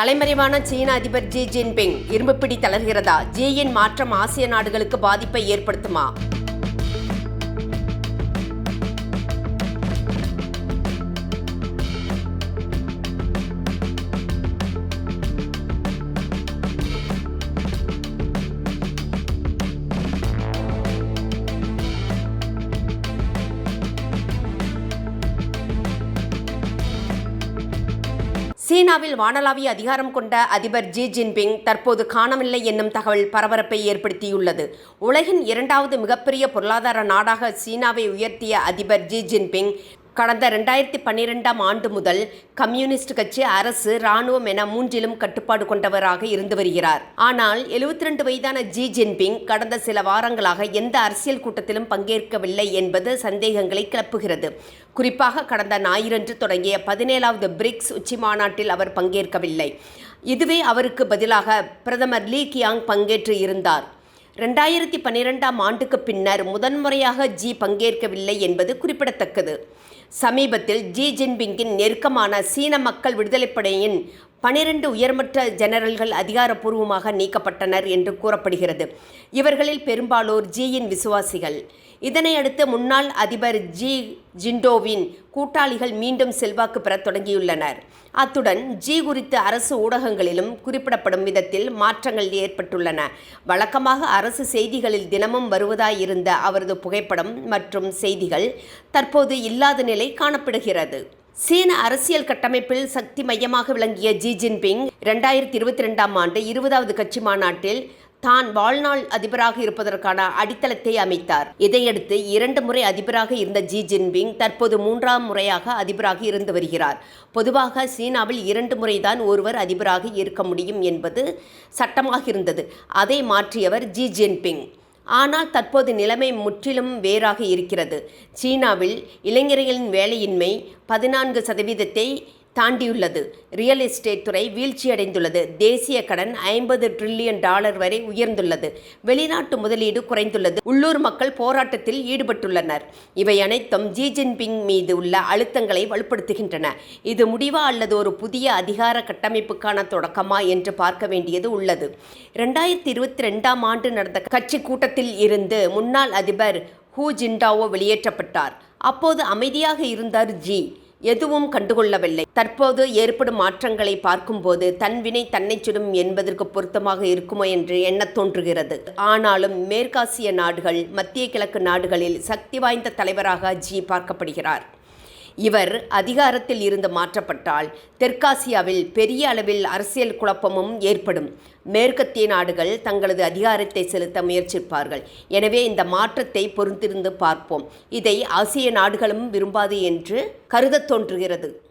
தலைமறைவான சீன அதிபர் Xi Jinping இரும்புப்பிடி தளர்கிறதா? ஜியின் மாற்றம் ஆசிய நாடுகளுக்கு பாதிப்பை ஏற்படுத்துமா? சீனாவில் வானளாவிய அதிகாரம் கொண்ட அதிபர் ஜி ஜின்பிங் தற்போது காணவில்லை என்னும் தகவல் பரபரப்பை ஏற்படுத்தியுள்ளது. உலகின் இரண்டாவது மிகப்பெரிய பொருளாதார நாடாக சீனாவை உயர்த்திய அதிபர் ஜி ஜின்பிங் கடந்த ரெண்டாயிரத்தி பன்னிரெண்டாம் ஆண்டு முதல் கம்யூனிஸ்ட் கட்சி அரசு இராணுவம் என மூன்றிலும் கட்டுப்பாடு கொண்டவராக இருந்து வருகிறார். ஆனால் எழுபத்தி ரெண்டு வயதான ஜி ஜின்பிங் கடந்த சில வாரங்களாக எந்த அரசியல் கூட்டத்திலும் பங்கேற்கவில்லை என்பது சந்தேகங்களை கிளப்புகிறது. குறிப்பாக கடந்த ஞாயிறன்று தொடங்கிய பதினேழாவது பிரிக்ஸ் உச்சி மாநாட்டில் அவர் பங்கேற்கவில்லை. இதுவே அவருக்கு பதிலாக பிரதமர் லீ கியாங் பங்கேற்று இருந்தார். ரெண்டாயிரத்தி பன்னிரெண்டாம் ஆண்டுக்கு பின்னர் முதன்முறையாக ஜி பங்கேற்கவில்லை என்பது குறிப்பிடத்தக்கது. சமீபத்தில் ஜி ஜின்பிங்கின் நெருக்கமான சீன மக்கள் விடுதலைப்படையின் பனிரெண்டு உயர்மட்ட ஜெனரல்கள் அதிகாரப்பூர்வமாக நீக்கப்பட்டனர் என்று கூறப்படுகிறது. இவர்களில் பெரும்பாலோர் ஜியின் விசுவாசிகள். இதனையடுத்து முன்னாள் அதிபர் ஜி ஜிண்டோவின் கூட்டாளிகள் மீண்டும் செல்வாக்கு பெறத் தொடங்கியுள்ளனர். அத்துடன் ஜி குறித்து அரசு ஊடகங்களிலும் குறிப்பிடப்படும் விதத்தில் மாற்றங்கள் ஏற்பட்டுள்ளன. வழக்கமாக அரசு செய்திகளில் தினமும் வருவதாயிருந்த அவரது புகைப்படம் மற்றும் செய்திகள் தற்போது இல்லாத நிலை காணப்படுகிறது. சீன அரசியல் கட்டமைப்பில் சக்தி மையமாக விளங்கிய ஜி ஜின்பிங் இரண்டாயிரத்தி இருபத்தி ரெண்டாம் ஆண்டு இருபதாவது கட்சி மாநாட்டில் தான் வாழ்நாள் அதிபராக இருப்பதற்கான அடித்தளத்தை அமைத்தார். இதையடுத்து இரண்டு முறை அதிபராக இருந்த ஜி ஜின்பிங் தற்போது மூன்றாம் முறையாக அதிபராக இருந்து வருகிறார். பொதுவாக சீனாவில் இரண்டு முறைதான் ஒருவர் அதிபராக இருக்க முடியும் என்பது சட்டமாக இருந்தது. அதை மாற்றியவர் ஜி ஜின்பிங். ஆனால் தற்போது நிலைமை முற்றிலும் வேறாக இருக்கிறது. சீனாவில் இளைஞர்களின் வேலையின்மை பதினான்கு சதவீதத்தை தாண்டியுள்ளது. ரியல் எஸ்டேட் துறை வீழ்ச்சியடைந்துள்ளது. தேசிய கடன் ஐம்பது ட்ரில்லியன் டாலர் வரை உயர்ந்துள்ளது. வெளிநாட்டு முதலீடு குறைந்துள்ளது. உள்ளூர் மக்கள் போராட்டத்தில் ஈடுபட்டுள்ளனர். இவை அனைத்தும் ஜி ஜின்பிங் மீது உள்ள அழுத்தங்களை வலுப்படுத்துகின்றன. இது முடிவா அல்லது ஒரு புதிய அதிகார கட்டமைப்புக்கான தொடக்கமா என்று பார்க்க வேண்டியது உள்ளது. ரெண்டாயிரத்தி இருபத்தி ரெண்டாம் ஆண்டு நடந்த கட்சி கூட்டத்தில் இருந்து முன்னாள் அதிபர் ஹூ ஜின்டாவோ வெளியேற்றப்பட்டார். அப்போது அமைதியாக இருந்தார் ஜி. எதுவும் கண்டுகொள்ளவில்லை. தற்போது ஏற்படும் மாற்றங்களை பார்க்கும்போது தன் வினை தன்னை சுடும் என்பதற்கு பொருத்தமாக இருக்குமோ என்று எண்ணத் தோன்றுகிறது. ஆனாலும் மேற்காசிய நாடுகள் மத்திய கிழக்கு நாடுகளில் சக்தி வாய்ந்த தலைவராக ஜி பார்க்கப்படுகிறார். இவர் அதிகாரத்தில் இருந்து மாற்றப்பட்டால் தெற்காசியாவில் பெரிய அளவில் அரசியல் குழப்பமும் ஏற்படும். மேற்கத்திய நாடுகள் தங்களது அதிகாரத்தை செலுத்த முயற்சிப்பார்கள். எனவே இந்த மாற்றத்தை பொறுத்திருந்து பார்ப்போம். இதை ஆசிய நாடுகளும் விரும்பாது என்று கருதத் தோன்றுகிறது.